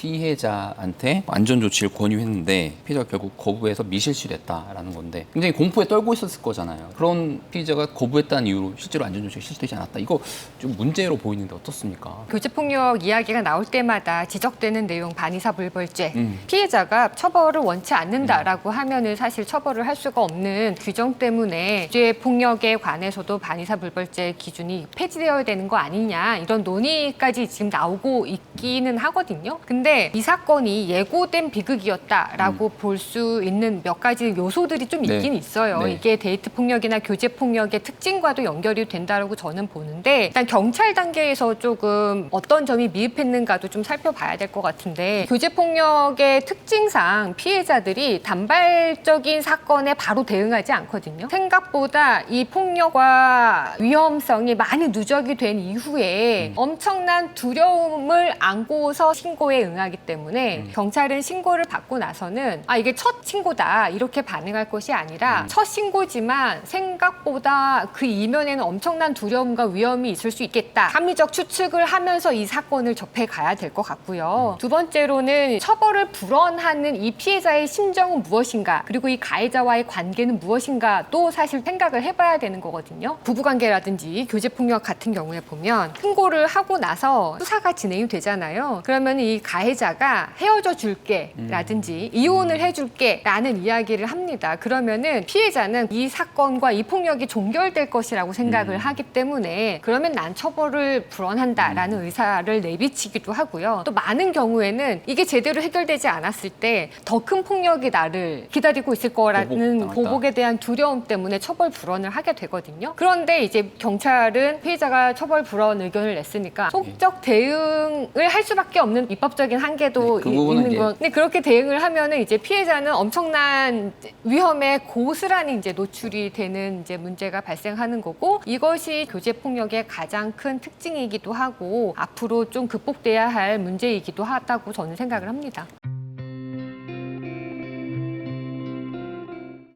피해자한테 안전 조치를 권유했는데 피해자가 결국 거부해서 미실시를 했다라는 건데 굉장히 공포에 떨고 있었을 거잖아요. 그런 피해자가 거부했다는 이유로 실제로 안전 조치가 실시되지 않았다. 이거 좀 문제로 보이는데 어떻습니까? 교제폭력 이야기가 나올 때마다 지적되는 내용 반의사 불벌죄 음. 피해자가 처벌을 원치 않는다라고 하면은 사실 처벌을 할 수가 없는 규정 때문에 교제폭력에 관해서도 반의사 불벌죄 기준이 폐지되어야 되는 거 아니냐 이런 논의까지 지금 나오고 있기는 하거든요. 근데 이 사건이 예고된 비극이었다라고 볼수 있는 몇 가지 요소들이 좀 음. 네. 있긴 있어요. 네. 이게 데이트 폭력이나 교제 폭력의 특징과도 연결이 된다고 저는 보는데 일단 경찰 단계에서 조금 어떤 점이 미흡했는가도 좀 살펴봐야 될 것 같은데 교제 폭력의 특징상 피해자들이 단발적인 사건에 바로 대응하지 않거든요. 생각보다 이 폭력과 위험성이 많이 누적이 된 이후에 엄청난 두려움을 안고서 신고에 응하 기 때문에 경찰은 신고를 받고 나서는 아 이게 첫 신고다 이렇게 반응할 것이 아니라 첫 신고지만 생각보다 그 이면에는 엄청난 두려움과 위험이 있을 수 있겠다. 합리적 추측을 하면서 이 사건을 접해 가야 될 것 같고요. 두 번째로는 처벌을 불언하는 이 피해자의 심정은 무엇인가 그리고 이 가해자와의 관계는 무엇인가 또 사실 생각을 해봐야 되는 거거든요. 부부관계라든지 교제폭력 같은 경우에 보면 신고를 하고 나서 수사가 진행이 되잖아요. 그러면 이 가해 자가 헤어져 줄게 라든지 이혼을 해줄게 라는 이야기를 합니다. 그러면은 피해자는 이 사건과 이 폭력이 종결될 것이라고 생각을 하기 때문에 그러면 난 처벌을 불언한다라는 의사를 내비치기도 하고요. 또 많은 경우에는 이게 제대로 해결되지 않았을 때 더 큰 폭력이 나를 기다리고 있을 거라는 보복당한다. 보복에 대한 두려움 때문에 처벌 불언을 하게 되거든요. 그런데 이제 경찰은 피해자가 처벌 불언 의견을 냈으니까 속적 대응을 할 수밖에 없는 입법적인 한계도 네, 그 이- 부분은 있는 이제- 거. 근데 그렇게 대응을 하면은 이제 피해자는 엄청난 위험에 고스란히 이제 노출이 되는 이제 문제가 발생하는 거고 이것이 교제 폭력의 가장 큰 특징이기도 하고 앞으로 좀 극복돼야 할 문제이기도 하다고 저는 생각을 합니다.